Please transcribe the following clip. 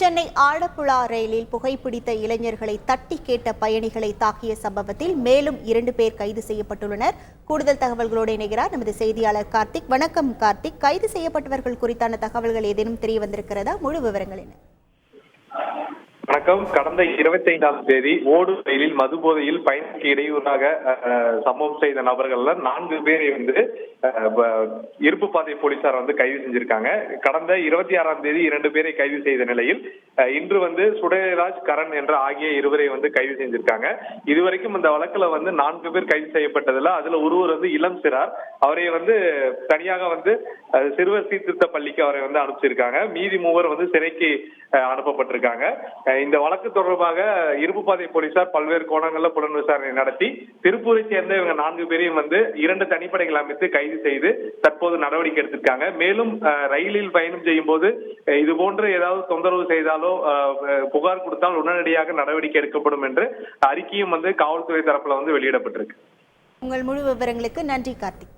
சென்னை ஆலப்புழா ரயிலில் புகைப்பிடித்த இளைஞர்களை தட்டி கேட்ட பயணிகளை தாக்கிய சம்பவத்தில் மேலும் இரண்டு பேர் கைது செய்யப்பட்டுள்ளனர். கூடுதல் தகவல்களோடு இணைகிறார் நமது செய்தியாளர் கார்த்திக். வணக்கம் கார்த்திக். கைது செய்யப்பட்டவர்கள் குறித்தான தகவல்கள் ஏதேனும் தெரிய வந்திருக்கிறதா? முழு விவரங்கள் என்ன? வணக்கம். கடந்த இருபத்தி ஐந்தாம் தேதி ஓடு ரயிலில் மது போதையில் பயணிக்கு இடையூறாக சம்பவம் செய்த நபர்கள்ல நான்கு பேரை வந்து இருப்பு பாதை போலீசார் வந்து கைது செஞ்சிருக்காங்க. கடந்த இருபத்தி ஆறாம் தேதி இரண்டு பேரை கைது செய்த நிலையில் இன்று வந்து சுடேராஜ் கரண் என்ற ஆகிய இருவரை வந்து கைது செஞ்சிருக்காங்க. இதுவரைக்கும் இந்த வழக்குல வந்து நான்கு பேர் கைது செய்யப்பட்டதுல அதுல ஒருவர் வந்து இளம் சிறார். அவரை வந்து தனியாக வந்து சிறுவர் சீர்திருத்த பள்ளிக்கு அவரை வந்து அனுப்பிச்சிருக்காங்க. மீதி மூவர் வந்து சிறைக்கு அனுப்பப்பட்டிருக்காங்க. இந்த வழக்கு தொடர்பாக இருப்பு பாதை போலீசார் பல்வேறு கோணங்கள்ல புலன் விசாரணை நடத்தி திருப்பூரை சேர்ந்த இவங்க நான்கு பேரையும் வந்து இரண்டு தனிப்படைகள் அமைத்து கைது செய்து தற்போது நடவடிக்கை எடுத்திருக்காங்க. மேலும் அஹ், ரயிலில் பயணம் செய்யும் போது இது போன்று ஏதாவது தொந்தரவு செய்தாலோ அஹ், புகார் கொடுத்தால் உடனடியாக நடவடிக்கை எடுக்கப்படும் என்று அறிக்கையும் வந்து காவல்துறை தரப்புல வந்து வெளியிடப்பட்டிருக்கு. உங்கள் முழு விவரங்களுக்கு நன்றி கார்த்திக்.